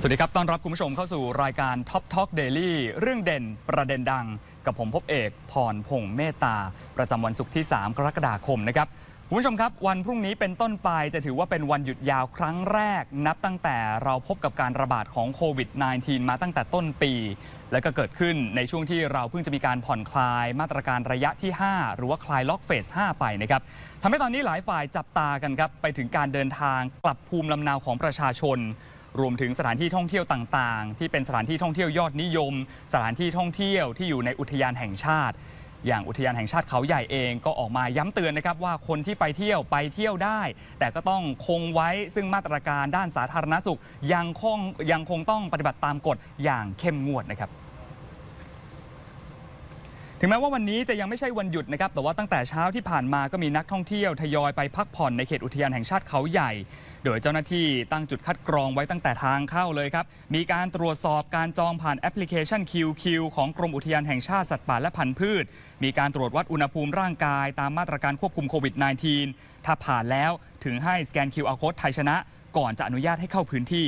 สวัสดีครับ ต้อนรับคุณผู้ชมเข้าสู่รายการ Top Talk Daily เรื่องเด่นประเด็นดัง กับผมพบเอกพรพงษ์เมตตา ประจำวันศุกร์ที่ 3 กรกฎาคมนะครับคุณผู้ชมครับ วันพรุ่งนี้เป็นต้นไปจะถือว่าเป็นวันหยุดยาวครั้งแรก นับตั้งแต่เราพบกับการระบาดของโควิด -19 มาตั้งแต่ต้นปี และก็เกิดขึ้นในช่วงที่เราเพิ่งจะมีการผ่อนคลายมาตรการระยะที่ 5 หรือว่าคลายล็อกเฟส 5 ไปนะครับทำให้ตอนนี้หลายฝ่ายจับตากันครับไปถึงการเดินทางกลับภูมิลำเนาของประชาชน รวมถึงสถานที่ท่องเที่ยวต่างๆ ที่เป็นสถานที่ท่องเที่ยวยอดนิยม สถานที่ท่องเที่ยวที่อยู่ในอุทยานแห่งชาติ อย่างอุทยานแห่งชาติเขาใหญ่เองก็ออกมาย้ำเตือนนะครับว่าคนที่ไปเที่ยวไปเที่ยวได้ แต่ก็ต้องคงไว้ซึ่งมาตรการด้านสาธารณสุขยังคงยังคงต้องปฏิบัติตามกฎอย่างเข้มงวดนะครับ ถึงแม้ว่าวันนี้จะยังไม่ใช่วันหยุดนะครับ แต่ว่าตั้งแต่เช้าที่ผ่านมาก็มีนักท่องเที่ยวทยอยไปพักผ่อนในเขตอุทยานแห่งชาติเขาใหญ่ โดยเจ้าหน้าที่ตั้งจุดคัดกรองไว้ตั้งแต่ทางเข้าเลยครับ มีการตรวจสอบการจองผ่านแอปพลิเคชัน QQ ของกรมอุทยานแห่งชาติสัตว์ป่าและพันธุ์พืช มีการตรวจวัดอุณหภูมิร่างกาย ตามมาตรการควบคุมโควิด -19 ถ้าผ่านแล้วถึงให้สแกน QR Code ไทยชนะ ก่อนจะอนุญาตให้เข้าพื้นที่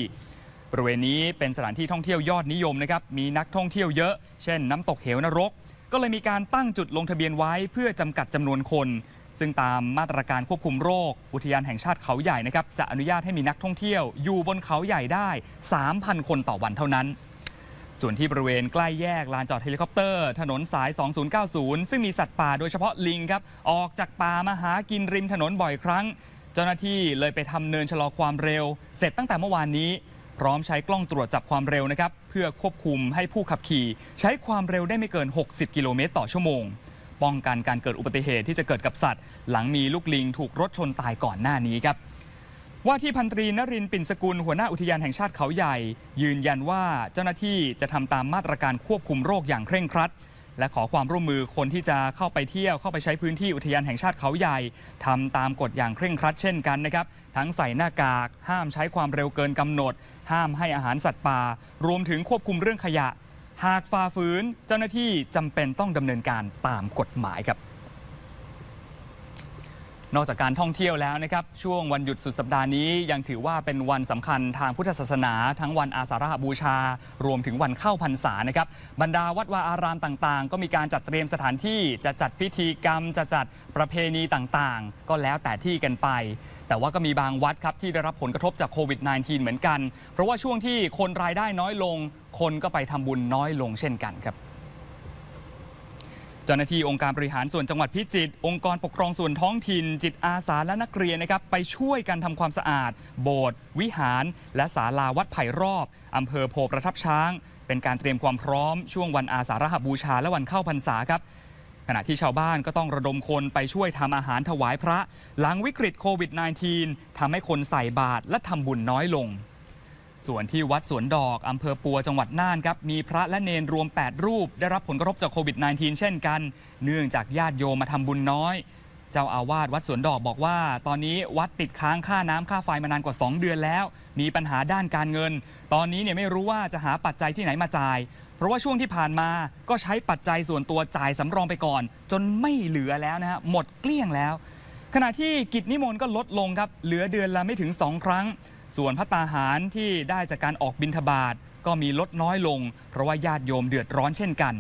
บริเวณนี้เป็นสถานที่ท่องเที่ยวยอดนิยมนะครับ มีนักท่องเที่ยวเยอะ เช่น น้ำตกเหวนรก ก็เลยมีการตั้งจุดลงทะเบียนไว้เพื่อจำกัดจำนวนคน ซึ่งตามมาตรการควบคุมโรค อุทยานแห่งชาติเขาใหญ่นะครับจะอนุญาตให้มีนักท่องเที่ยวอยู่บนเขาใหญ่ได้ 3,000 คนต่อวันเท่านั้น ส่วนที่บริเวณใกล้แยกลานจอดเฮลิคอปเตอร์ ถนนสาย 2090 ซึ่งมีสัตว์ป่าโดยเฉพาะลิงครับออกจากป่ามาหากินริมถนนบ่อยครั้ง เจ้าหน้าที่เลยไปทำเนินชะลอความเร็ว เสร็จตั้งแต่เมื่อวานนี้ พร้อมใช้กล้องตรวจจับความเร็วนะครับ พื่อควบคุมให้ผู้ขับขี่ ใช้ความเร็วได้ไม่เกิน 60 กิโลเมตรต่อชั่วโมง ป้องกันการเกิดอุบัติเหตุที่จะเกิดกับสัตว์ หลังมีลูกลิงถูกรถชนตายก่อนหน้านี้ครับว่าที่พันตรีนรินปิ่นสกุลหัวหน้าอุทยานแห่งชาติเขาใหญ่ ยืนยันว่าเจ้าหน้าที่จะทำตามมาตรการควบคุมโรคอย่างเคร่งครัด และขอความร่วมมือคนที่จะเข้าไปเที่ยวเข้าไปใช้พื้นที่อุทยานแห่งชาติเขาใหญ่ทำตามกฎอย่างเคร่งครัดเช่นกันนะครับ ทั้งใส่หน้ากาก ห้ามใช้ความเร็วเกินกำหนด ห้ามให้อาหารสัตว์ป่า รวมถึงควบคุมเรื่องขยะ หากฝ่าฝืนเจ้าหน้าที่จำเป็นต้องดำเนินการตามกฎหมายครับนอกจากการท่องเที่ยวแล้วนะครับ ช่วงวันหยุดสุดสัปดาห์นี้ยังถือว่าเป็นวันสำคัญทางพุทธศาสนา ทั้งวันอาสาฬหบูชา รวมถึงวันเข้าพรรษานะครับ บรรดาวัดวาอารามต่างๆ ก็มีการจัดเตรียมสถานที่จะจัดพิธีกรรมจะจัดประเพณีต่างๆ ก็แล้วแต่ที่กันไป แต่ว่าก็มีบางวัดครับที่ได้รับผลกระทบจากโควิด -19 เหมือนกัน เพราะว่าช่วงที่คนรายได้น้อยลง คนก็ไปทำบุญน้อยลงเช่นกันครับเจ้าหน้าที่องค์การบริหารส่วนจังหวัดพิจิตรองค์กรปกครองส่วนท้องถิ่น จิตอาสาและนักเรียนนะครับไปช่วยกันทำความสะอาด โบสถ์วิหาร และศาลาวัดไผ่รอบอำเภอโพประทับช้าง เป็นการเตรียมความพร้อมช่วงวันอาสาฬหบูชาและวันเข้าพรรษาครับ ขณะที่ชาวบ้านก็ต้องระดมคนไปช่วยทำอาหารถวายพระ หลังวิกฤตโควิด -19 ทำให้คนใส่บาตรและทำบุญน้อยลง ส่วนที่วัดสวนดอกอำเภอปัวจังหวัดน่านครับ มีพระและเนนรวม 8 รูป ได้รับผลกระทบจากโควิด -19 เช่นกัน เนื่องจากญาติโยมมาทำบุญน้อย เจ้าอาวาสวัดสวนดอกบอกว่า ตอนนี้วัดติดค้างค่าน้ำค่าไฟมานานกว่า 2 เดือนแล้ว มีปัญหาด้านการเงิน ตอนนี้เนี่ยไม่รู้ว่าจะหาปัจจัยที่ไหนมาจ่าย เพราะว่าช่วงที่ผ่านมาก็ใช้ปัจจัยส่วนตัวจ่ายสำรองไปก่อน จนไม่เหลือแล้วนะฮะหมดเกลี้ยงแล้ว ขณะที่กิจนิมนต์ก็ลดลงครับเหลือเดือนละไม่ถึง 2 ครั้ง ส่วนพัตตาหารที่ได้จากการออกบิณฑบาตก็มีลดน้อยลง เพราะว่าญาติโยมเดือดร้อนเช่นกัน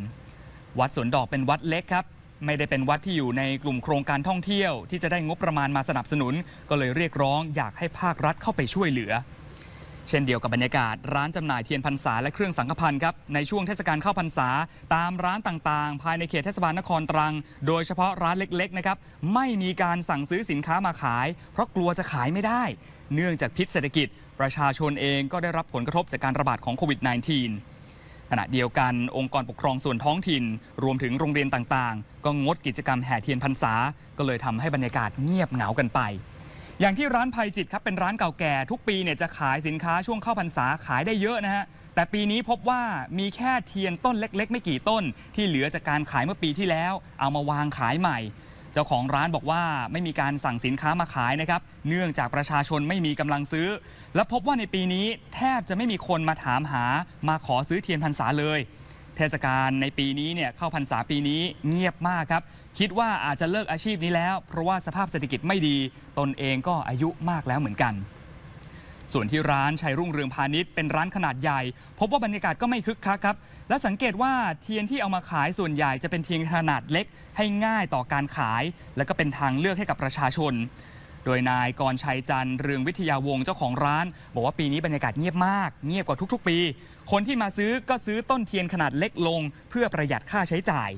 วัดสวนดอกเป็นวัดเล็กครับไม่ได้เป็นวัดที่อยู่ในกลุ่มโครงการท่องเที่ยว ที่จะได้งบประมาณมาสนับสนุน ก็เลยเรียกร้องอยากให้ภาครัฐเข้าไปช่วยเหลือ เช่นเดียวกับบรรยากาศร้านจำหน่ายเทียนพรรษาและเครื่องสังฆพันธ์ครับในช่วงเทศกาลเข้าพรรษา ตามร้านต่างๆ ภายในเขตเทศบาลนครตรัง โดยเฉพาะร้านเล็กๆนะครับไม่มีการสั่งซื้อสินค้ามาขาย เพราะกลัวจะขายไม่ได้ เนื่องจากพิษเศรษฐกิจ ประชาชนเองก็ได้รับผลกระทบจากการระบาดของโควิด -19 ขณะเดียวกันองค์กรปกครองส่วนท้องถิ่น รวมถึงโรงเรียนต่างๆ ก็งดกิจกรรมแห่เทียนพรรษา ก็เลยทำให้บรรยากาศเงียบเหงากันไป อย่างที่ร้านภัยจิตครับเป็นร้านเก่าแก่ ทุกปีเนี่ยจะขายสินค้าช่วงเข้าพรรษาขายได้เยอะนะฮะแต่ปีนี้พบว่ามีแค่เทียนต้นเล็ก ๆ ไม่กี่ต้น ที่เหลือจากการขายเมื่อปีที่แล้ว เอามาวางขายใหม่ เจ้าของร้านบอกว่าไม่มีการสั่งสินค้ามาขายนะครับเนื่องจากประชาชนไม่มีกำลังซื้อ และพบว่าในปีนี้แทบจะไม่มีคนมาถามหามาขอซื้อเทียนพรรษาเลย เทศกาลในปีนี้เนี่ยเข้าพรรษาปีนี้เงียบมากครับ คิดว่าอาจจะเลิกอาชีพนี้แล้ว เพราะว่าสภาพเศรษฐกิจไม่ดี ตนเองก็อายุมากแล้วเหมือนกัน ส่วนที่ร้านชัยรุ่งเรืองพาณิชย์เป็นร้านขนาดใหญ่ พบว่าบรรยากาศก็ไม่คึกคักครับ และสังเกตว่าเทียนที่เอามาขายส่วนใหญ่จะเป็นเทียนขนาดเล็ก ให้ง่ายต่อการขาย และก็เป็นทางเลือกให้กับประชาชนโดยนายกรชัยจันทร์เรืองวิทยาวงศ์เจ้าของร้าน บอกว่าปีนี้บรรยากาศเงียบมาก เงียบกว่าทุก ๆ ปี คนที่มาซื้อก็ซื้อต้นเทียนขนาดเล็กลง เพื่อประหยัดค่าใช้จ่าย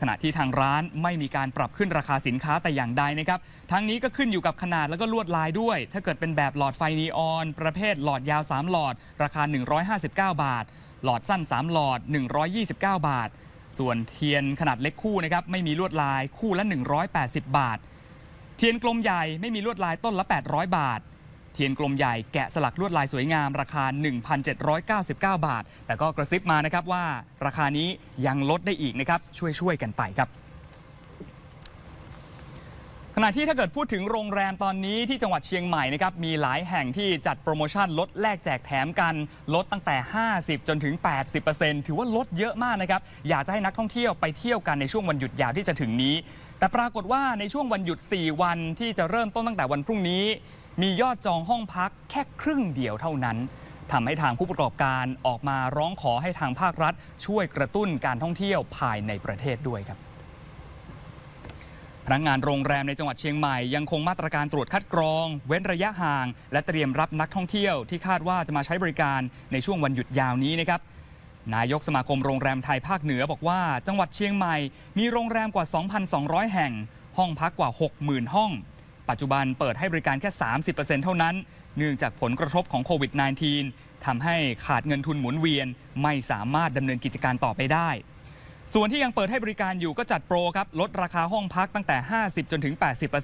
ขณะที่ทางร้านไม่มีการปรับขึ้นราคาสินค้าแต่อย่างใดนะครับ ทั้งนี้ก็ขึ้นอยู่กับขนาดแล้วก็ลวดลายด้วย ถ้าเกิดเป็นแบบหลอดไฟนีออน ประเภทหลอดยาว 3 หลอด ราคา 159 บาท หลอดสั้น 3 หลอด 129 บาท ส่วนเทียนขนาดเล็กคู่นะครับไม่มีลวดลายคู่ละ 180 บาท เทียนกลมใหญ่ไม่มีลวดลายต้นละ 800 บาท ทียนกลมใหญ่แกะสลักลวดลายสวยงามราคา 1,799 บาท แต่ก็กระซิบมานะครับว่าราคานี้ยังลดได้อีกนะครับช่วยช่วยๆกันไปครับขณะที่ถ้าเกิดพูดถึงโรงแรมตอนนี้ที่จังหวัดเชียงใหม่นะครับมีหลายแห่งที่จัดโปรโมชั่นลดแลกแจกแถมกัน ลดตั้งแต่ 50 จนถึง 80%ถือว่าลดเยอะมากนะครับอยากจะให้นักท่องเที่ยวไปเที่ยวกันในช่วงวันหยุดยาวที่จะถึงนี้ แต่ปรากฏว่าในช่วงวันหยุด 4 วันที่จะเริ่มต้นตั้งแต่วันพรุ่งนี้ มียอดจองห้องพักแค่ครึ่งเดียวเท่านั้นทำให้ทางผู้ประกอบการออกมาร้องขอให้ทางภาครัฐ ช่วยกระตุ้นการท่องเที่ยวภายในประเทศด้วยครับพนักงานโรงแรมในจังหวัดเชียงใหม่ยังคงมาตรการตรวจคัดกรอง เว้นระยะห่าง และเตรียมรับนักท่องเที่ยวที่คาดว่าจะมาใช้บริการในช่วงวันหยุดยาวนี้นะครับนายกสมาคมโรงแรมไทยภาคเหนือบอกว่า จังหวัดเชียงใหม่ มีโรงแรมกว่า 2,200 แห่ง ห้องพักกว่า 60,000 ห้อง ปัจจุบันเปิดให้บริการแค่ 30%เท่านั้น เนื่องจากผลกระทบของโควิด -19 ทำให้ขาดเงินทุนหมุนเวียน ไม่สามารถดำเนินกิจการต่อไปได้ ส่วนที่ยังเปิดให้บริการอยู่ก็จัดโปรครับลดราคาห้องพักตั้งแต่ 50 จนถึง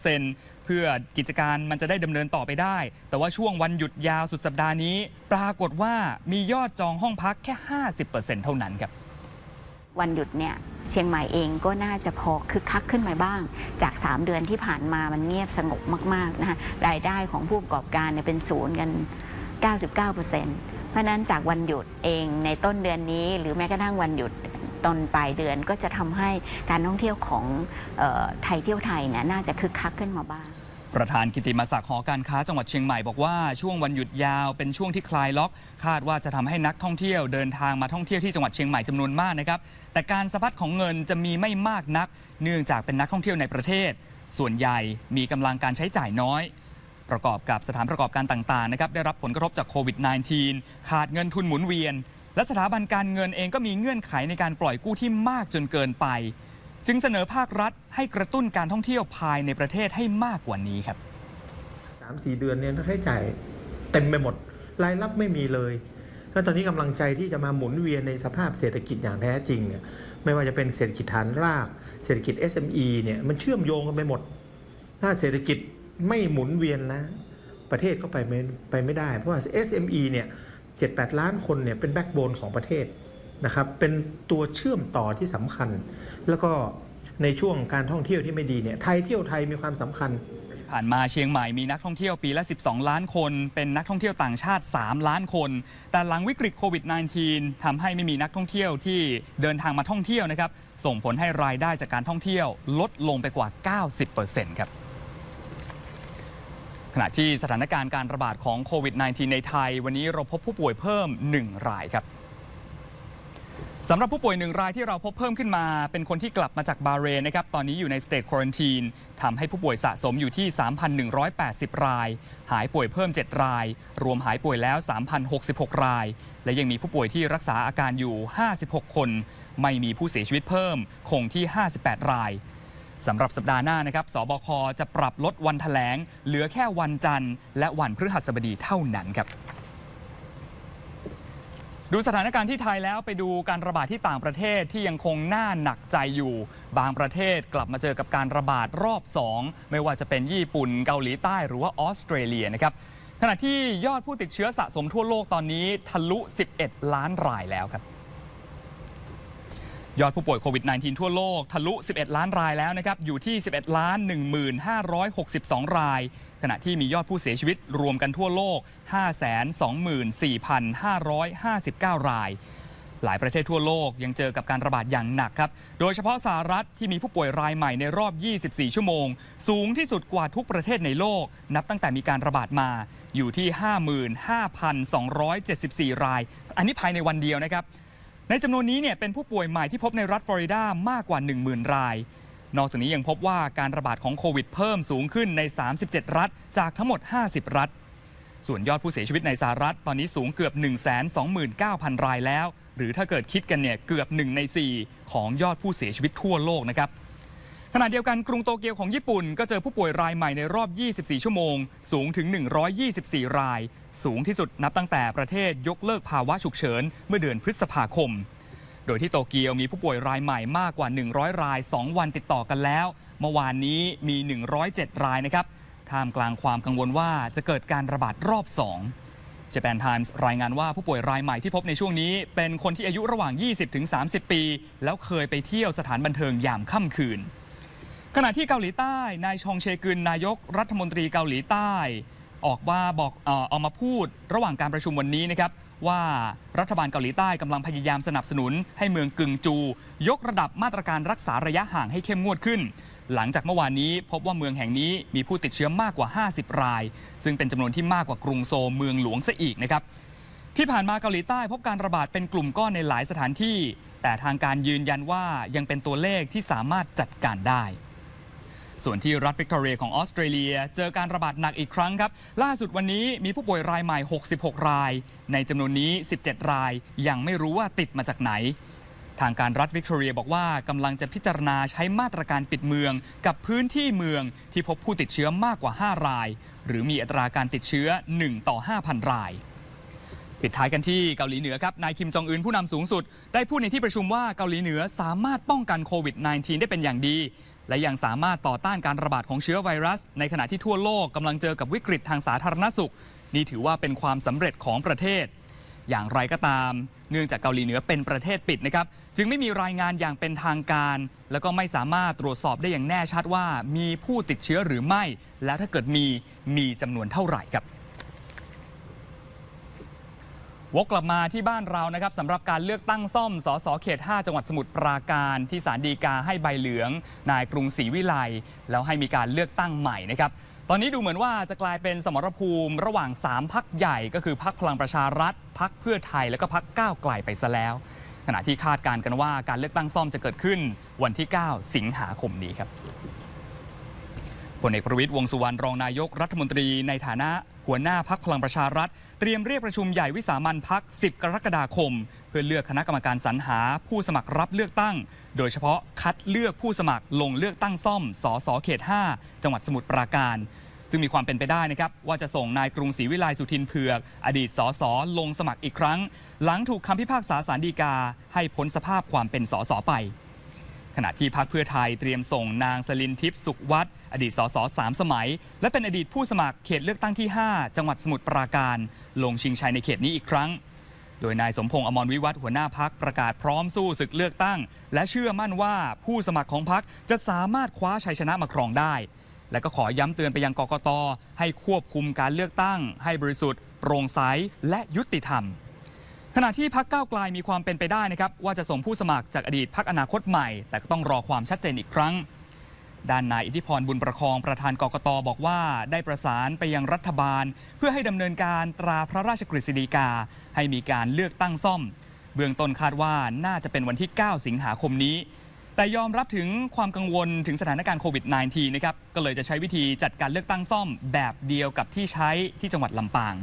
80%เพื่อกิจการมันจะได้ดำเนินต่อไปได้ แต่ว่าช่วงวันหยุดยาวสุดสัปดาห์นี้ ปรากฏว่ามียอดจองห้องพักแค่ 50%เท่านั้นครับ วันหยุดเนี่ยเชียงใหม่เองก็น่าจะพอคึกคักขึ้นมาบ้าง จาก 3 เดือนที่ผ่านมามันเงียบสงบมากๆนะคะรายได้ของผู้ประกอบการเนี่ยเป็นศูนย์กัน 99%เพราะนั้นจากวันหยุดเองในต้นเดือนนี้หรือแม้กระทั่งวันหยุดตอนปลายเดือนก็จะทำให้การท่องเที่ยวของออไทยเที่ยวไทยเนี่ยน่าจะคึกคักขึ้นมาบ้าง ประธานกิติมศักดิ์หอการค้าจังหวัดเชียงใหม่บอกว่าช่วงวันหยุดยาวเป็นช่วงที่คลายล็อก คาดว่าจะทำให้นักท่องเที่ยวเดินทางมาท่องเที่ยวที่จังหวัดเชียงใหม่จำนวนมากนะครับแต่การสะพัดของเงินจะมีไม่มากนัก เนื่องจากเป็นนักท่องเที่ยวในประเทศ ส่วนใหญ่มีกำลังการใช้จ่ายน้อย ประกอบกับสถานประกอบการต่างๆนะครับได้รับผลกระทบจากโควิด -19 ขาดเงินทุนหมุนเวียน และสถาบันการเงินเองก็มีเงื่อนไขในการปล่อยกู้ที่มากจนเกินไป จึงเสนอภาครัฐให้กระตุ้นการท่องเที่ยวภายในประเทศให้มากกว่านี้ครับสามสี่เดือนเนี่ยค่าใช้จ่ายเต็มไปหมด รายรับไม่มีเลยแล้วตอนนี้กำลังใจที่จะมาหมุนเวียนในสภาพเศรษฐกิจอย่างแท้จริงเนี่ยไม่ว่าจะเป็นเศรษฐกิจฐานราก เศรษฐกิจ SME เนี่ยมันเชื่อมโยงกันไปหมด ถ้าเศรษฐกิจไม่หมุนเวียนนะ ประเทศก็ไปไม่ไปไม่ได้ เพราะว่า SME เนี่ยเจ็ดแปดล้านคนเนี่ยเป็นแบ็กโบนของประเทศ นะครับเป็นตัวเชื่อมต่อที่สำคัญ แล้วก็ในช่วงการท่องเที่ยวที่ไม่ดีเนี่ยไทยเที่ยวไทยมีความสำคัญ ผ่านมาเชียงใหม่มีนักท่องเที่ยวปีละ 12 ล้านคน เป็นนักท่องเที่ยวต่างชาติ 3 ล้านคน แต่หลังวิกฤตโควิด -19 ทำให้ไม่มีนักท่องเที่ยวที่เดินทางมาท่องเที่ยวนะครับส่งผลให้รายได้จากการท่องเที่ยวลดลงไปกว่า 90%ครับขณะที่สถานการณ์การระบาดของโควิด -19 ในไทย วันนี้เราพบผู้ป่วยเพิ่ม 1 รายครับ สำหรับผู้ป่วยหนึ่งรายที่เราพบเพิ่มขึ้นมา เป็นคนที่กลับมาจากบาเรนนะครับตอนนี้อยู่ในสเต e ควอนตีนทำให้ผู้ป่วยสะสมอยู่ที่ 3,180 ราย หายป่วยเพิ่ม 7 ราย รวมหายป่วยแล้ว 3,066 ราย และยังมีผู้ป่วยที่รักษาอาการอยู่ 56 คน ไม่มีผู้เสียชีวิตเพิ่ม คงที่ 58 รายสำหรับสัปดาห์หน้านะครับสบคจะปรับลดวันแถลง เหลือแค่วันจันทร์ และวันพฤหัสบดีเท่านั้นครับ ดูสถานการณ์ที่ไทยแล้วไปดูการระบาดที่ต่างประเทศที่ยังคงน่าหนักใจอยู่ บางประเทศกลับมาเจอกับการระบาดรอบ 2 ไม่ว่าจะเป็นญี่ปุ่นเกาหลีใต้หรือว่าออสเตรเลียนะครับขณะที่ยอดผู้ติดเชื้อสะสมทั่วโลกตอนนี้ทะลุ 11 ล้านรายแล้วครับยอดผู้ป่วยโควิด -19 ทั่วโลก ทะลุ 11 ล้านรายแล้วนะครับ อยู่ที่ 11 ล้าน 1562 ราย ขณะที่มียอดผู้เสียชีวิตรวมกันทั่วโลก 524,559 ราย หลายประเทศทั่วโลกยังเจอกับการระบาดอย่างหนักครับ โดยเฉพาะสหรัฐที่มีผู้ป่วยรายใหม่ในรอบ 24 ชั่วโมง สูงที่สุดกว่าทุกประเทศในโลก นับตั้งแต่มีการระบาดมาอยู่ที่ 55,274 ราย อันนี้ภายในวันเดียวนะครับในจำนวนนี้เนี่ยเป็นผู้ป่วยใหม่ที่พบในรัฐฟลอริดามากกว่า 10,000 ราย นอกจากนี้ยังพบว่าการระบาดของโควิดเพิ่มสูงขึ้นใน 37 รัฐ จากทั้งหมด 50 รัฐ ส่วนยอดผู้เสียชีวิตในสหรัฐตอนนี้สูงเกือบ 129,000 รายแล้ว หรือถ้าเกิดคิดกันเนี่ยเกือบ 1 ใน 4 ของยอดผู้เสียชีวิตทั่วโลกนะครับขณะเดียวกันกรุงโตเกียวของญี่ปุ่น ก็เจอผู้ป่วยรายใหม่ในรอบ 24 ชั่วโมง สูงถึง 124 ราย สูงที่สุดนับตั้งแต่ประเทศยกเลิกภาวะฉุกเฉินเมื่อเดือนพฤษภาคม โดยที่โตเกียวมีผู้ป่วยรายใหม่มากกว่า 100 ราย 2 วันติดต่อกันแล้ว เมื่อวานนี้มี 107 รายนะครับท่ามกลางความกังวลว่าจะเกิดการระบาดรอบ2 Japan Times รายงานว่าผู้ป่วยรายใหม่ที่พบในช่วงนี้ เป็นคนที่อายุระหว่าง 20-30 ปี แล้วเคยไปเที่ยวสถานบันเทิงยามค่ำคืน ขณะที่เกาหลีใต้ นายชองเชกึนนายกรัฐมนตรีเกาหลีใต้ ออกว่าบอกเอ่อออกมาพูดระหว่างการประชุมวันนี้นะครับ ว่ารัฐบาลเกาหลีใต้กำลังพยายามสนับสนุนให้เมืองกึงจู ยกระดับมาตรการรักษาระยะห่างให้เข้มงวดขึ้น หลังจากเมื่อวานนี้พบว่าเมืองแห่งนี้มีผู้ติดเชื้อมากกว่า 50 ราย ซึ่งเป็นจำนวนที่มากกว่ากรุงโซลเมืองหลวงซะอีกนะครับที่ผ่านมาเกาหลีใต้พบการระบาดเป็นกลุ่มก้อนในหลายสถานที่ แต่ทางการยืนยันว่ายังเป็นตัวเลขที่สามารถจัดการได้ ส่วนที่รัฐวิกตอเรียของออสเตรเลีย เจอการระบาดหนักอีกครั้งครับ ล่าสุดวันนี้มีผู้ป่วยรายใหม่ 66 ราย ในจำนวนนี้ 17 ราย ยังไม่รู้ว่าติดมาจากไหน ทางการรัฐวิกตอเรียบอกว่ากำลังจะพิจารณาใช้มาตรการปิดเมือง กับพื้นที่เมืองที่พบผู้ติดเชื้อมากกว่า 5 ราย หรือมีอัตราการติดเชื้อ 1 ต่อ 5,000 รายปิดท้ายกันที่เกาหลีเหนือครับ นายคิมจองอึนผู้นำสูงสุด ได้พูดในที่ประชุมว่าเกาหลีเหนือสามารถป้องกันโควิด -19 ได้เป็นอย่างดี และยังสามารถต่อต้านการระบาดของเชื้อไวรัส ในขณะที่ทั่วโลกกำลังเจอกับวิกฤตทางสาธารณสุข นี่ถือว่าเป็นความสำเร็จของประเทศ อย่างไรก็ตาม เนื่องจากเกาหลีเหนือเป็นประเทศปิดนะครับจึงไม่มีรายงานอย่างเป็นทางการ แล้วก็ไม่สามารถตรวจสอบได้อย่างแน่ชัดว่า มีผู้ติดเชื้อหรือไม่ แล้วถ้าเกิดมีมีจำนวนเท่าไหร่ครับ วกกลับมาที่บ้านเรานะครับสำหรับการเลือกตั้งซ่อมสสเขต 5 จังหวัดสมุทรปราการที่ศาลฎีกาให้ใบเหลือง นายกรุงศรีวิไลแล้วให้มีการเลือกตั้งใหม่นะครับตอนนี้ดูเหมือนว่าจะกลายเป็นสมรภูมิระหว่าง 3 พักใหญ่ก็คือพักพลังประชารัฐพักเพื่อไทยแล้วก็พักก้าวไกลไปซะแล้ว ขณะที่คาดการณ์กันว่าการเลือกตั้งซ่อมจะเกิดขึ้นวันที่ 9 สิงหาคมนี้ครับพลเอกประวิตยวงสุวรรณรองนายกรัฐมนตรีในฐานะ หัวหน้าพักพลังประชารัฐ เตรียมเรียกประชุมใหญ่วิสามันพัก 10 กรกฎาคม เพื่อเลือกคณะกรรมการสรรหาผู้สมัครรับเลือกตั้ง โดยเฉพาะคัดเลือกผู้สมัครลงเลือกตั้งซ่อม สสเขต 5 จังหวัดสมุทรปราการ ซึ่งมีความเป็นไปได้นะครับว่าจะส่งนายกรุงศรีวิไลสุทินเผือก อดีตสสลงสมัครอีกครั้ง หลังถูกคำพิพากษาสารดีกา ให้พ้นสภาพความเป็นสสไป ขณะที่พรรคเพื่อไทยเตรียมส่งนางสลินทิพย์สุขวัฒน์อดีตสสสามสมัย และเป็นอดีตผู้สมัครเขตเลือกตั้งที่ 5 จังหวัดสมุทรปราการ ลงชิงชัยในเขตนี้อีกครั้ง โดยนายสมพงษ์อมรวิวัฒหัวหน้าพักประกาศพร้อมสู้ศึกเลือกตั้ง และเชื่อมั่นว่าผู้สมัครของพักจะสามารถคว้าชัยชนะมาครองได้ และก็ขอย้ำเตือนไปยังกกตให้ควบคุมการเลือกตั้ง ให้บริสุทธิ์โปร่งใสและยุติธรรม ขณะที่พักก้าวไกลมีความเป็นไปได้นะครับว่าจะส่งผู้สมัครจากอดีตพักอนาคตใหม่ แต่ก็ต้องรอความชัดเจนอีกครั้ง ด้านนายอิทธิพรบุญประคองประธานกกตบอกว่า ได้ประสานไปยังรัฐบาล เพื่อให้ดำเนินการตราพระราชกฤษฎีกา ให้มีการเลือกตั้งซ่อม เบื้องต้นคาดว่าน่าจะเป็นวันที่ 9 สิงหาคมนี้ แต่ยอมรับถึงความกังวลถึงสถานการณ์โควิด -19 นะครับก็เลยจะใช้วิธีจัดการเลือกตั้งซ่อม แบบเดียวกับที่ใช้ที่จังหวัดลำปาง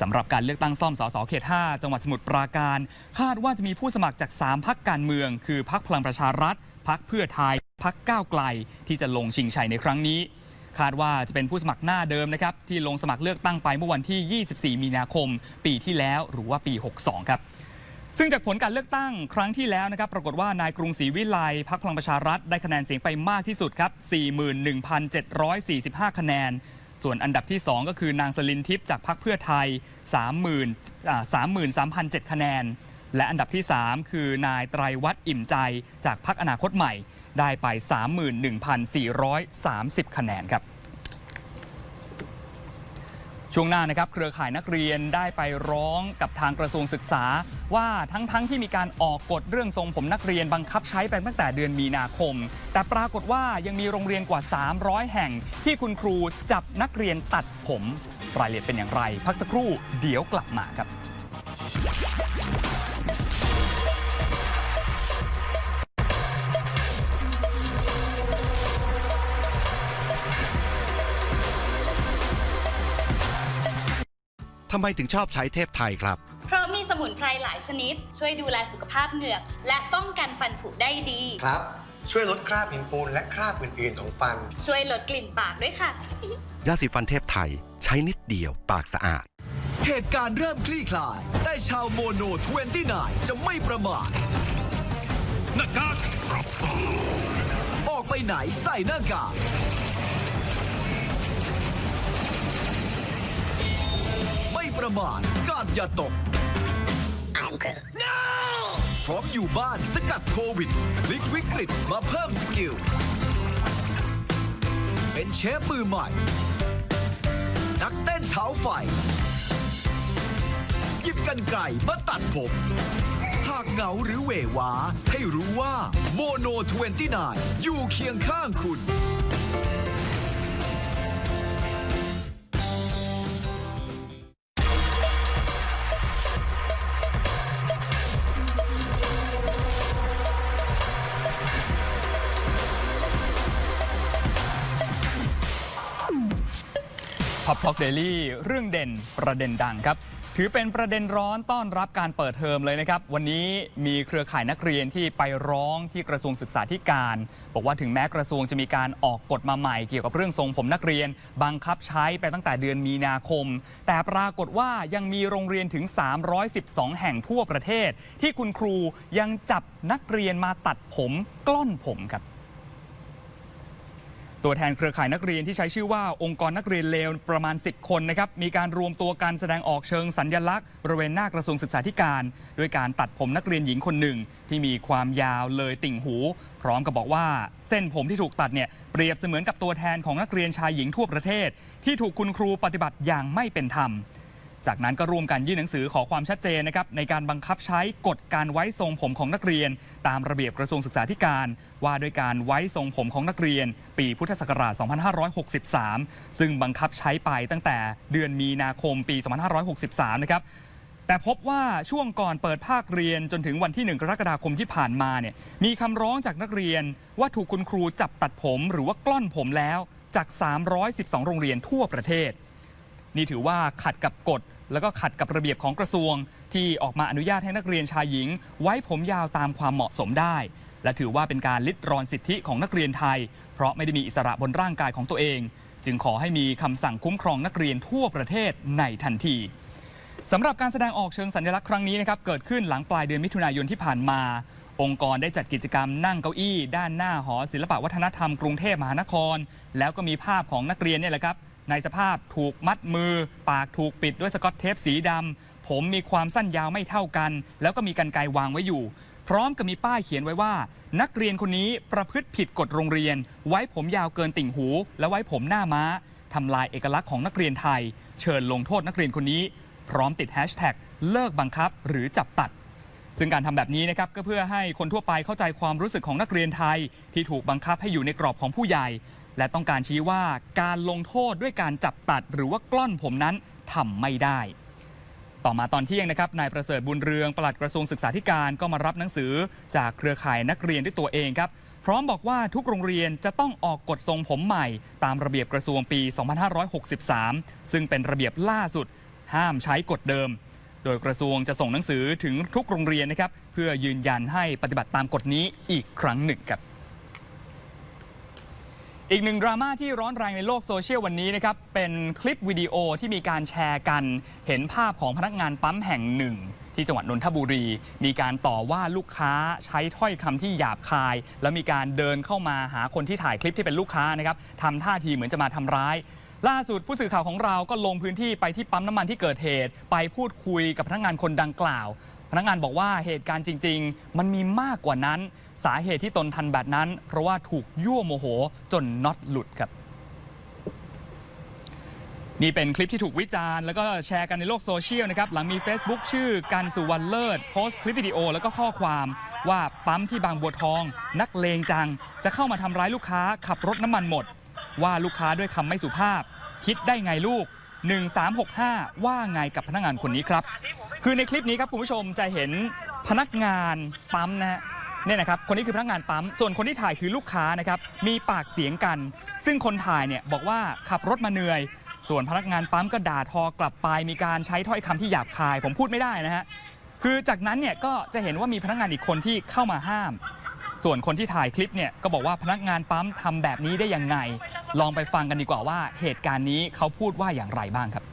สำหรับการเลือกตั้งซ่อมสสเขต 5 จังหวัดสมุทรปราการ คาดว่าจะมีผู้สมัครจาก 3 พักการเมือง คือพักพลังประชารัฐ พักเพื่อไทย พักก้าวไกล ที่จะลงชิงชัยในครั้งนี้ คาดว่าจะเป็นผู้สมัครหน้าเดิมนะครับ ที่ลงสมัครเลือกตั้งไปเมื่อวันที่ 24 มีนาคม ปีที่แล้วหรือว่าปี 62 ครับซึ่งจากผลการเลือกตั้งครั้งที่แล้วนะครับ ปรากฏว่านายกรุงศรีวิไลพักพลังประชารัฐได้คะแนนเสียงไปมากที่สุดครับ 41,745 คะแนน ส่วนอันดับที่ 2 ก็คือนางสลินทิพย์จากพรรคเพื่อไทย30,000อ่า33,007 คะแนน และอันดับที่ 3 คือนายไตรวัฒน์อิ่มใจจากพรรคอนาคตใหม่ ได้ไป 31,430 คะแนนครับ ช่วงหน้านะครับเครือข่ายนักเรียนได้ไปร้องกับทางกระทรวงศึกษา ว่าทั้งๆทที่มีการออกกฎเรื่องทรงผมนักเรียนบังคับใช้ไปตั้งแต่เดือนมีนาคม แต่ปรากฏว่ายังมีโรงเรียนกว่า 300 แห่ง ที่คุณครูจับนักเรียนตัดผม รายละเอียดเป็นอย่างไร พักสักครู่เดี๋ยวกลับมาครับ ทำไมถึงชอบใช้เทพไทยครับ เพราะมีสมุนไพรหลายชนิด ช่วยดูแลสุขภาพเหงือก และป้องกันฟันผุได้ดี ครับ ช่วยลดคราบหินปูนและคราบอื่นๆของฟัน ช่วยลดกลิ่นปากด้วยค่ะ ยาสีฟันเทพไทยใช้นิดเดียวปากสะอาด เหตุการณ์เริ่มคลี่คลาย แต่ชาวโมโน 29 จะไม่ประมาท หน้ากากออกไปไหนใส่หน้ากาก ประมาทกาดอย่าตก no! พร้อมอยู่บ้านสกัดโควิดพลิกวิกฤตมาเพิ่มสกิล เป็นเชฟมือใหม่ นักเต้นเท้าไฟหยิบกันไก่มาตัดผม หากเหงาหรือเหวหวา ให้รู้ว่าโมโน 29 อยู่เคียงข้างคุณ Talk Daily เรื่องเด่นประเด็นดังครับ ถือเป็นประเด็นร้อนต้อนรับการเปิดเทอมเลยนะครับ วันนี้มีเครือข่ายนักเรียนที่ไปร้องที่กระทรวงศึกษาธิการ บอกว่าถึงแม้กระทรวงจะมีการออกกฎมาใหม่เกี่ยวกับเรื่องทรงผมนักเรียน บังคับใช้ไปตั้งแต่เดือนมีนาคม แต่ปรากฏว่ายังมีโรงเรียนถึง 312 แห่งทั่วประเทศ ที่คุณครูยังจับนักเรียนมาตัดผมกล้อนผมครับ ตัวแทนเครือข่ายนักเรียนที่ใช้ชื่อว่าองค์กรนักเรียนเลวประมาณ 10 คนนะครับมีการรวมตัวกันแสดงออกเชิงสัญญลักษณ์บริเวณหน้ากระทรวงศึกษาธิการ ด้วยการตัดผมนักเรียนหญิงคนหนึ่ง ที่มีความยาวเลยติ่งหู พร้อมกับบอกว่า เส้นผมที่ถูกตัดเนี่ยเปรียบเสมือนกับตัวแทนของนักเรียนชายหญิงทั่วประเทศ ที่ถูกคุณครูปฏิบัติอย่างไม่เป็นธรรม จากนั้นก็ร่วมกันยื่นหนังสือขอความชัดเจนนะครับในการบังคับใช้กฎการไว้ทรงผมของนักเรียน ตามระเบียบกระทรวงศึกษาธิการ ว่าด้วยการไว้ทรงผมของนักเรียน ปีพุทธศักราช 2563 ซึ่งบังคับใช้ไปตั้งแต่เดือนมีนาคมปี 2563 นะครับแต่พบว่าช่วงก่อนเปิดภาคเรียนจนถึงวันที่ 1 กรกฎาคมที่ผ่านมาเนี่ยมีคำร้องจากนักเรียนว่าถูกคุณครูจับตัดผมหรือว่ากล้อนผมแล้วจาก 312 โรงเรียนทั่วประเทศ นี่ถือว่าขัดกับกฎ แล้วก็ขัดกับระเบียบของกระทรวง ที่ออกมาอนุญาตให้นักเรียนชายหญิง ไว้ผมยาวตามความเหมาะสมได้ และถือว่าเป็นการลิดรอนสิทธิของนักเรียนไทย เพราะไม่ได้มีอิสระบนร่างกายของตัวเอง จึงขอให้มีคำสั่งคุ้มครองนักเรียนทั่วประเทศในทันทีสำหรับการแสดงออกเชิงสัญลักษณ์ครั้งนี้นะครับเกิดขึ้นหลังปลายเดือนมิถุนายนที่ผ่านมา องค์กรได้จัดกิจกรรมนั่งเก้าอี้ ด้านหน้าหอศิลปวัฒนธรรมกรุงเทพมหานคร แล้วก็มีภาพของนักเรียนเนี่ยแหละครับ ในสภาพถูกมัดมือ ปากถูกปิดด้วยสกอตเทปสีดำผมมีความสั้นยาวไม่เท่ากัน แล้วก็มีกันไกวางไว้อยู่ พร้อมกับมีป้ายเขียนไว้ว่า นักเรียนคนนี้ประพฤติผิดกฎโรงเรียน ไว้ผมยาวเกินติ่งหู และไว้ผมหน้าม้าทำลายเอกลักษณ์ของนักเรียนไทย เชิญลงโทษนักเรียนคนนี้ พร้อมติดแฮชแท็กเลิกบังคับหรือจับตัดซึ่งการทำแบบนี้นะครับก็เพื่อให้คนทั่วไปเข้าใจความรู้สึกของนักเรียนไทย ที่ถูกบังคับให้อยู่ในกรอบของผู้ใหญ่ และต้องการชี้ว่าการลงโทษด้วยการจับตัดหรือว่ากล้อนผมนั้นทำไม่ได้ ต่อมาตอนเที่ยงนะครับนายประเสริฐบุญเรืองปลัดกระทรวงศึกษาธิการก็มารับหนังสือจากเครือข่ายนักเรียนด้วยตัวเองครับพร้อมบอกว่าทุกโรงเรียนจะต้องออกกฎทรงผมใหม่ ตามระเบียบกระทรวงปี 2563 ซึ่งเป็นระเบียบล่าสุด ห้ามใช้กฎเดิม โดยกระทรวงจะส่งหนังสือถึงทุกโรงเรียนนะครับ เพื่อยืนยันให้ปฏิบัติตามกฎนี้อีกครั้งหนึ่งครับ อีกหนึ่งดราม่าที่ร้อนแรงในโลกโซเชียลวันนี้นะครับ เป็นคลิปวิดีโอที่มีการแชร์กัน เห็นภาพของพนักงานปั๊มแห่งหนึ่ง ที่จังหวัดนนทบุรี มีการต่อว่าลูกค้าใช้ถ้อยคำที่หยาบคาย แล้วมีการเดินเข้ามาหาคนที่ถ่ายคลิปที่เป็นลูกค้านะครับทำท่าทีเหมือนจะมาทำร้าย ล่าสุดผู้สื่อข่าวของเราก็ลงพื้นที่ไปที่ปั๊มน้ำมันที่เกิดเหตุ ไปพูดคุยกับพนักงานคนดังกล่าว พนักงานบอกว่าเหตุการณ์จริง ๆ มันมีมากกว่านั้น สาเหตุที่ตนทันแบบนั้น เพราะว่าถูกยั่วโมโหจนน็อตหลุดครับ นี่เป็นคลิปที่ถูกวิจารณ์แล้วก็แชร์กันในโลกโซเชียลนะครับ หลังมี Facebook ชื่อกันสุวรรณเลิศโพสต์คลิปวิดีโอแล้วก็ข้อความว่าปั๊มที่บางบัวทอง นักเลงจัง จะเข้ามาทำร้ายลูกค้าขับรถน้ำมันหมด ว่าลูกค้าด้วยคำไม่สุภาพ คิดได้ไงลูก 1365 ว่าไงกับพนักงานคนนี้ครับ คือในคลิปนี้ครับคุณผู้ชมจะเห็นพนักงานปั๊มนะฮะเนี่ยนะครับคนนี้คือพนักงานปั๊ม ส่วนคนที่ถ่ายคือลูกค้านะครับมีปากเสียงกัน ซึ่งคนถ่ายเนี่ยบอกว่าขับรถมาเหนื่อย ส่วนพนักงานปั๊มก็ด่าทอกลับไป มีการใช้ถ้อยคำที่หยาบคาย ผมพูดไม่ได้นะฮะคือจากนั้นเนี่ยก็จะเห็นว่ามีพนักงานอีกคนที่เข้ามาห้าม ส่วนคนที่ถ่ายคลิปเนี่ยก็บอกว่าพนักงานปั๊มทำแบบนี้ได้ยังไง ลองไปฟังกันดีกว่าว่าเหตุการณ์นี้เขาพูดว่าอย่างไรบ้างครับ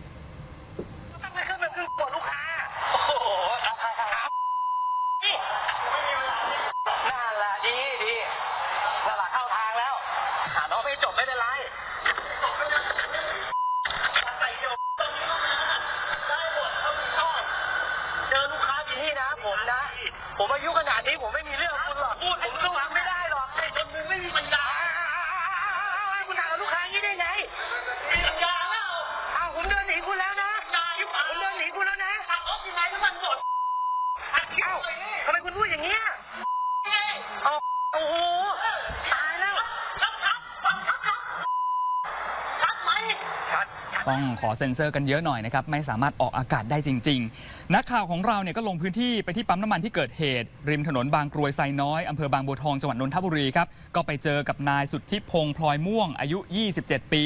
ต้องขอเซ็นเซอร์กันเยอะหน่อยนะครับ ไม่สามารถออกอากาศได้จริง ๆ นักข่าวของเราเนี่ยก็ลงพื้นที่ไปที่ปั๊มน้ำมันที่เกิดเหตุ ริมถนนบางกรวยไซน้อยอำเภอบางบัวทองจังหวัดนนทบุรีครับ ก็ไปเจอกับนายสุทธิพงษ์พลอยม่วงอายุ 27 ปี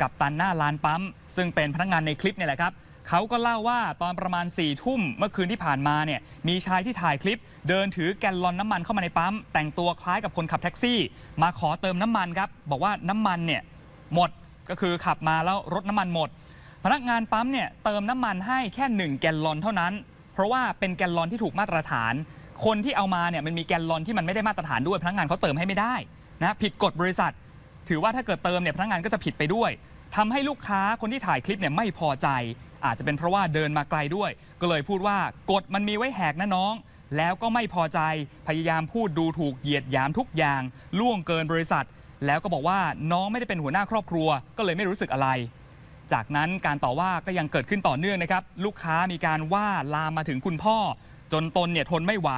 กับตันหน้าลานปั๊ม ซึ่งเป็นพนักงานในคลิปเนี่ยแหละครับเขาก็เล่าว่าตอนประมาณ4ี่ทุ่มเมื่อคืนที่ผ่านมาเนี่ยมีชายที่ถ่ายคลิป เดินถือแกลลอนน้ำมันเข้ามาในปั๊ม แต่งตัวคล้ายกับคนขับแท็กซี่ มาขอเติมน้ำมันครับบอกว่าน้ำมันเนี่ยหมด ก็คือขับมาแล้วรถน้ำมันหมด พนักงานปั๊มเนี่ยเติมน้ำมันให้แค่ 1 แกลลอนเท่านั้น เพราะว่าเป็นแกลลอนที่ถูกมาตรฐาน คนที่เอามาเนี่ยมันมีแกลลอนที่มันไม่ได้มาตรฐานด้วย พนักงานเขาเติมให้ไม่ได้นะผิดกฎบริษัท ถือว่าถ้าเกิดเติมเนี่ยพนักงานก็จะผิดไปด้วยทำให้ลูกค้าคนที่ถ่ายคลิปเนี่ยไม่พอใจ อาจจะเป็นเพราะว่าเดินมาไกลด้วย ก็เลยพูดว่ากฎมันมีไว้แหกนะน้องแล้วก็ไม่พอใจพยายามพูดดูถูกเหยียดหยามทุกอย่าง ล่วงเกินบริษัท แล้วก็บอกว่าน้องไม่ได้เป็นหัวหน้าครอบครัว ก็เลยไม่รู้สึกอะไร จากนั้นการต่อว่าก็ยังเกิดขึ้นต่อเนื่องนะครับ ลูกค้ามีการว่าลามมาถึงคุณพ่อ จนตนเนี่ยทนไม่ไหว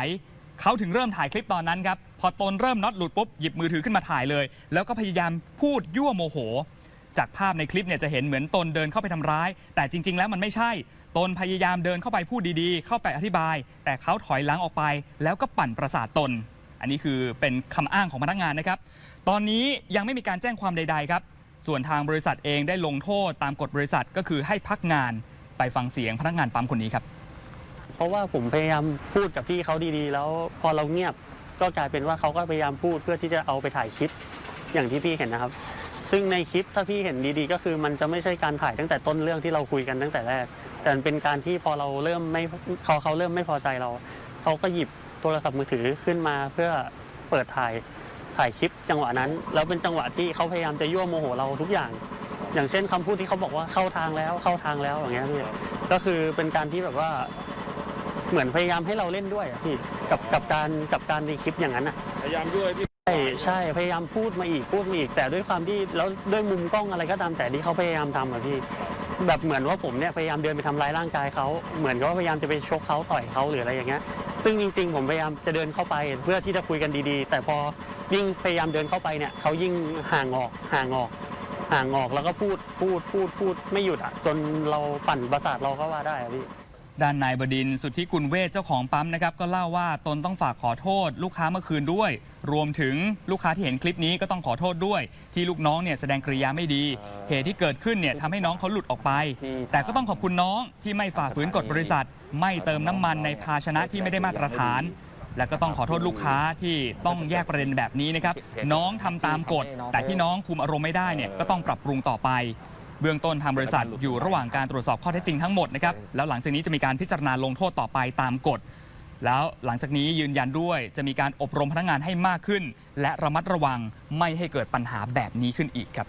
เขาถึงเริ่มถ่ายคลิปตอนนั้นครับ พอตนเริ่มน็อตหลุดปุ๊บหยิบมือถือขึ้นมาถ่ายเลย แล้วก็พยายามพูดยั่วโมโห จากภาพในคลิปเนี่ยจะเห็นเหมือนตนเดินเข้าไปทำร้าย แต่จริง ๆ แล้วมันไม่ใช่ ตนพยายามเดินเข้าไปพูดดีๆ เข้าไปอธิบาย แต่เขาถอยหลังออกไป แล้วก็ปั่นประสาทตน อันนี้คือเป็นคำอ้างของพนักงานนะครับ ตอนนี้ยังไม่มีการแจ้งความใด ๆ ครับ ส่วนทางบริษัทเองได้ลงโทษตามกฎบริษัทก็คือให้พักงานไปฟังเสียงพนักงานปั๊มคนนี้ครับ เพราะว่าผมพยายามพูดกับพี่เขาดีๆ แล้วพอเราเงียบก็กลายเป็นว่าเขาก็พยายามพูดเพื่อที่จะเอาไปถ่ายคลิปอย่างที่พี่เห็นนะครับ ซึ่งในคลิปถ้าพี่เห็นดีๆ ก็คือมันจะไม่ใช่การถ่ายตั้งแต่ต้นเรื่องที่เราคุยกันตั้งแต่แรก แต่เป็นการที่พอเราเริ่มไม่เขาเขาเริ่มไม่พอใจเรา เขาก็หยิบโทรศัพท์มือถือขึ้นมาเพื่อเปิดถ่าย ถ่ายคลิปจังหวะนั้น แล้วเป็นจังหวะที่เขาพยายามจะยั่วโมโหเราทุกอย่าง อย่างเช่นคำพูดที่เขาบอกว่าเข้าทางแล้วเข้าทางแล้วอย่างเงี้ยพี่ก็คือเป็นการที่แบบว่า เหมือนพยายามให้เราเล่นด้วยอะพี่กับกับการกับการในคลิปอย่างนั้นอะพยายามด้วยพี่ใช่ใช่พยายามพูดมาอีกพูดมาอีก แต่ด้วยความที่แล้วด้วยมุมกล้องอะไรก็ตามแต่ที่เขาพยายามทำอะพี่แบบเหมือนว่าผมเนี่ยพยายามเดินไปทำร้ายร่างกายเขาเหมือนกับว่าพยายามจะไปชกเขาต่อยเขาหรืออะไรอย่างเงี้ย ซึ่งจริงๆ ผมพยายามจะเดินเข้าไปเพื่อที่จะคุยกันดีๆ แต่พอยิ่งพยายามเดินเข้าไปเนี่ยเขายิ่งห่างออกห่างออกห่างออกแล้วก็พูดพูดพูดพูดไม่หยุดอะจนเราปั่นประสาทเราก็ว่าได้อะพี่ ด้านนายบดินสุทธิกุลเวชเจ้าของปั๊มนะครับก็เล่าว่าตนต้องฝากขอโทษ ลูกค้าเมื่อคืนด้วย รวมถึงลูกค้าที่เห็นคลิปนี้ก็ต้องขอโทษด้วย ที่ลูกน้องเนี่ยแสดงกริยาไม่ดี เหตุที่เกิดขึ้นเนี่ยทำให้น้องเขาหลุดออกไป แต่ก็ต้องขอบคุณน้องที่ไม่ฝ่าฝืนกฎบริษัท ไม่เติมน้ำมันในภาชนะที่ไม่ได้มาตรฐาน และก็ต้องขอโทษลูกค้าที่ต้องแยกประเด็นแบบนี้นะครับน้องทำตามกฎแต่ที่น้องคุมอารมณ์ไม่ได้เนี่ยก็ต้องปรับปรุงต่อไป เบื้องต้นทางบริษัทอยู่ระหว่างการตรวจสอบข้อเท็จจริงทั้งหมดนะครับแล้วหลังจากนี้จะมีการพิจารณาลงโทษต่อไปตามกฎ แล้วหลังจากนี้ยืนยันด้วยจะมีการอบรมพนักงานให้มากขึ้น และระมัดระวังไม่ให้เกิดปัญหาแบบนี้ขึ้นอีกครับ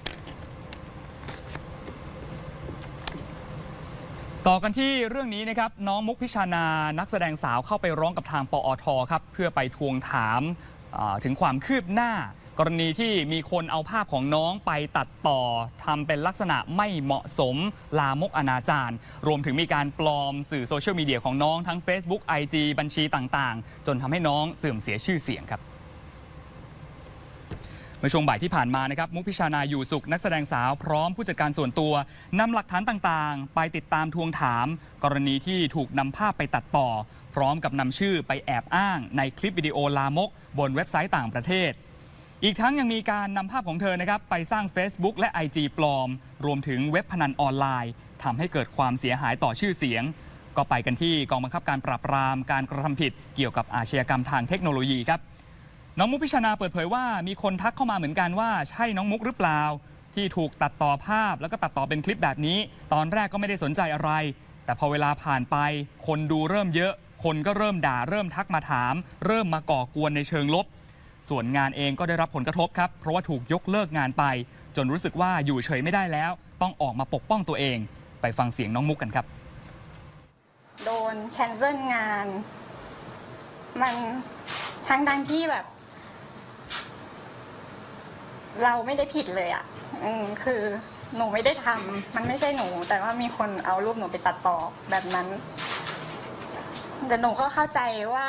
ต่อกันที่เรื่องนี้นะครับน้องมุกพิชานานักแสดงสาวเข้าไปร้องกับทางปอทครับเพื่อไปทวงถามเอ่อถึงความคืบหน้า กรณีที่มีคนเอาภาพของน้องไปตัดต่อทำเป็นลักษณะไม่เหมาะสมลามกอนาจารรวมถึงมีการปลอมสื่อโซเชียลมีเดียของน้องทั้ง Facebook IG บัญชีต่างๆ จนทำให้น้องเสื่อมเสียชื่อเสียงครับเมื่อช่วงบ่ายที่ผ่านมานะครับมุกพิชานาอยู่สุขนักแสดงสาวพร้อมผู้จัดการส่วนตัวนำหลักฐานต่างๆ ไปติดตามทวงถาม กรณีที่ถูกนำภาพไปตัดต่อ พร้อมกับนำชื่อไปแอบอ้างในคลิปวิดีโอลามก บนเว็บไซต์ต่างประเทศ อีกทั้งยังมีการนำภาพของเธอนะครับไปสร้าง Facebook และ IG ปลอม รวมถึงเว็บพนันออนไลน์ทำให้เกิดความเสียหายต่อชื่อเสียง ก็ไปกันที่กองบังคับการปราบปรามการกระทำผิดเกี่ยวกับอาชญากรรมทางเทคโนโลยีครับน้องมุกพิชนาเปิดเผยว่ามีคนทักเข้ามาเหมือนกันว่าใช่น้องมุกหรือเปล่า ที่ถูกตัดต่อภาพแล้วก็ตัดต่อเป็นคลิปแบบนี้ ตอนแรกก็ไม่ได้สนใจอะไร แต่พอเวลาผ่านไป คนดูเริ่มเยอะ คนก็เริ่มด่าเริ่มทักมาถาม เริ่มมาก่อกวนในเชิงลบ ส่วนงานเองก็ได้รับผลกระทบครับ เพราะว่าถูกยกเลิกงานไป จนรู้สึกว่าอยู่เฉยไม่ได้แล้ว ต้องออกมาปกป้องตัวเอง ไปฟังเสียงน้องมุกกันครับ โดนแคนเซิลงาน มันทั้งทั้งที่แบบ เราไม่ได้ผิดเลยอะ่ะอืมคือหนูไม่ได้ทำมันไม่ใช่หนู แต่ว่ามีคนเอารูปหนูไปตัดต่อแบบนั้นแต่หนูก็เข้าใจว่า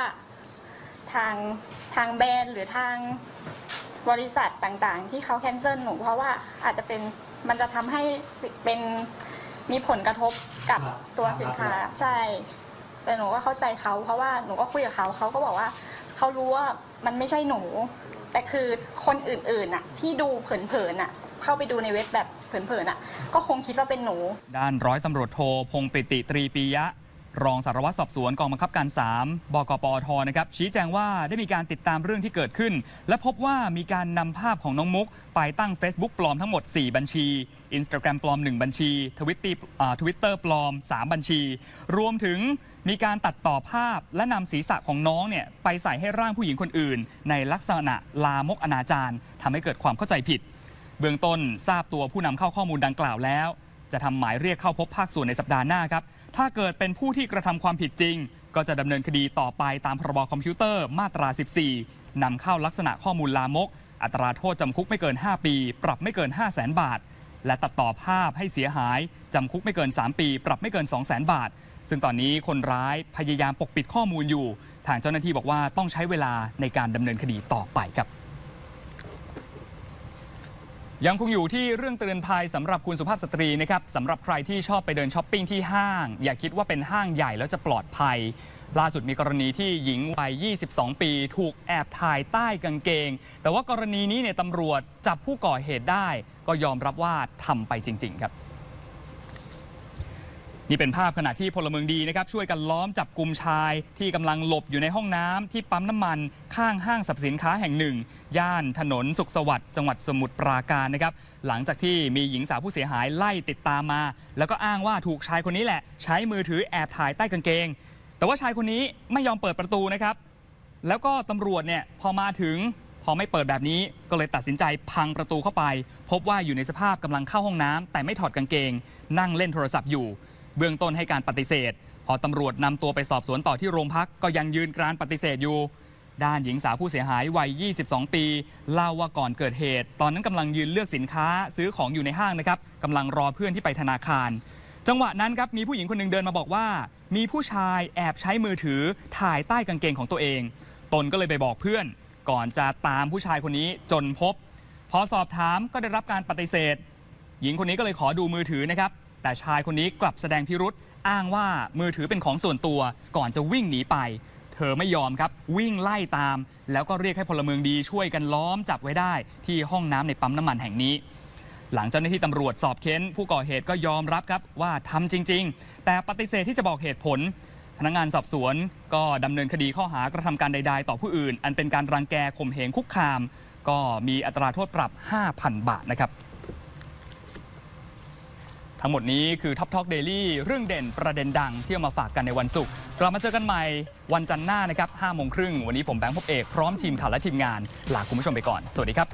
ทาง ทางแบรนด์หรือทางบริษัทต่างๆ ที่เขาแคนเซิลหนูเพราะว่าอาจจะเป็นมันจะทำให้เป็นมีผลกระทบกับตัวสินค้าใช่ แต่หนูก็เข้าใจเขาเพราะว่าหนูก็คุยกับเขาเขาก็บอกว่าเขารู้ว่ามันไม่ใช่หนู แต่คือคนอื่นๆน่ะที่ดูเผินๆน่ะ เข้าไปดูในเว็บแบบเผินๆน่ะ ก็คงคิดว่าเป็นหนู ด้านร้อยตำรวจโทพงปิติตรีปียะ รองสารวัตรสอบสวนกองบังคับการ 3 บกปอทนะครับชี้แจงว่าได้มีการติดตามเรื่องที่เกิดขึ้น และพบว่ามีการนำภาพของน้องมุก ไปตั้ง Facebook ปลอมทั้งหมด 4 บัญชี Instagram ปลอม 1 บัญชีทวิตตี้ทวิตเตอร์ปลอม 3 บัญชี รวมถึงมีการตัดต่อภาพและนำศีรษะของน้องเนี่ยไปใส่ให้ร่างผู้หญิงคนอื่น ในลักษณะลามกอนาจารทำให้เกิดความเข้าใจผิด เบื้องต้นทราบตัวผู้นำเข้าข้อมูลดังกล่าวแล้ว จะทำหมายเรียกเข้าพบภาคส่วนในสัปดาห์หน้าครับ ถ้าเกิดเป็นผู้ที่กระทำความผิดจริง ก็จะดำเนินคดีต่อไปตามพรบคอมพิวเตอร์มาตรา 14นำเข้าลักษณะข้อมูลลามก อัตราโทษจำคุกไม่เกิน 5 ปี ปรับไม่เกิน 5 0 0แสนบาท และตัดต่อภาพให้เสียหายจำคุกไม่เกิน 3 ปี ปรับไม่เกิน 2 0 0แสนบาท ซึ่งตอนนี้คนร้ายพยายามปกปิดข้อมูลอยู่ ทางเจ้าหน้าที่บอกว่าต้องใช้เวลาในการดำเนินคดีต่อไปครับ ยังคงอยู่ที่เรื่องเตือนภัยสำหรับคุณสุภาพสตรีนะครับสำหรับใครที่ชอบไปเดินช้อปปิ้งที่ห้าง อย่าคิดว่าเป็นห้างใหญ่แล้วจะปลอดภัย ล่าสุดมีกรณีที่หญิงวัย 22 ปี ถูกแอบถ่ายใต้กางเกง แต่ว่ากรณีนี้เนี่ยตำรวจจับผู้ก่อเหตุได้ ก็ยอมรับว่าทำไปจริง ๆ ครับ นี่เป็นภาพขณะที่พลเมืองดีนะครับช่วยกันล้อมจับกลุ่มชายที่กำลังหลบอยู่ในห้องน้ำที่ปั๊มน้ำมันข้างห้างสรรพสินค้าแห่งหนึ่ง ย่านถนนสุขสวัสดิ์จังหวัดสมุทรปราการนะครับหลังจากที่มีหญิงสาวผู้เสียหายไล่ติดตามมา แล้วก็อ้างว่าถูกชายคนนี้แหละ ใช้มือถือแอบถ่ายใต้กางเกง แต่ว่าชายคนนี้ไม่ยอมเปิดประตูนะครับ แล้วก็ตำรวจเนี่ยพอมาถึงพอไม่เปิดแบบนี้ก็เลยตัดสินใจพังประตูเข้าไป พบว่าอยู่ในสภาพกำลังเข้าห้องน้ำแต่ไม่ถอดกางเกง นั่งเล่นโทรศัพท์อยู่ เบื้องต้นให้การปฏิเสธ พอตำรวจนำตัวไปสอบสวนต่อที่โรงพักก็ยังยืนกรานปฏิเสธอยู่ ด้านหญิงสาวผู้เสียหายวัย 22 ปี เล่าว่าก่อนเกิดเหตุ ตอนนั้นกำลังยืนเลือกสินค้าซื้อของอยู่ในห้างนะครับกำลังรอเพื่อนที่ไปธนาคาร จังหวะนั้นครับมีผู้หญิงคนหนึ่งเดินมาบอกว่า มีผู้ชายแอบใช้มือถือถ่ายใต้กางเกงของตัวเอง ตนก็เลยไปบอกเพื่อน ก่อนจะตามผู้ชายคนนี้จนพบ พอสอบถามก็ได้รับการปฏิเสธ หญิงคนนี้ก็เลยขอดูมือถือนะครับ แต่ชายคนนี้กลับแสดงพิรุษอ้างว่ามือถือเป็นของส่วนตัวก่อนจะวิ่งหนีไป เธอไม่ยอมครับ วิ่งไล่ตาม แล้วก็เรียกให้พลเมืองดีช่วยกันล้อมจับไว้ได้ ที่ห้องน้ำในปั๊มน้ำมันแห่งนี้ หลังเจ้าหน้าที่ตำรวจสอบเค้น ผู้ก่อเหตุก็ยอมรับครับว่าทำจริง ๆ แต่ปฏิเสธที่จะบอกเหตุผลพนักงานสอบสวนก็ดำเนินคดีข้อหากระทำการใด ๆ ต่อผู้อื่น อันเป็นการรังแกข่มเหงคุกคาม ก็มีอัตราโทษปรับ 5,000 บาทนะครับ ทั้งหมดนี้คือท็อปท็อกเดลี่เรื่องเด่นประเด็นดังที่เอามาฝากกันในวันศุกร์กลับมาเจอกันใหม่วันจันทร์หน้านะครับห้าโมงครึ่งวันนี้ผมแบงค์พบเอก พร้อมทีมข่าวและทีมงานลาคุณผู้ชมไปก่อน สวัสดีครับ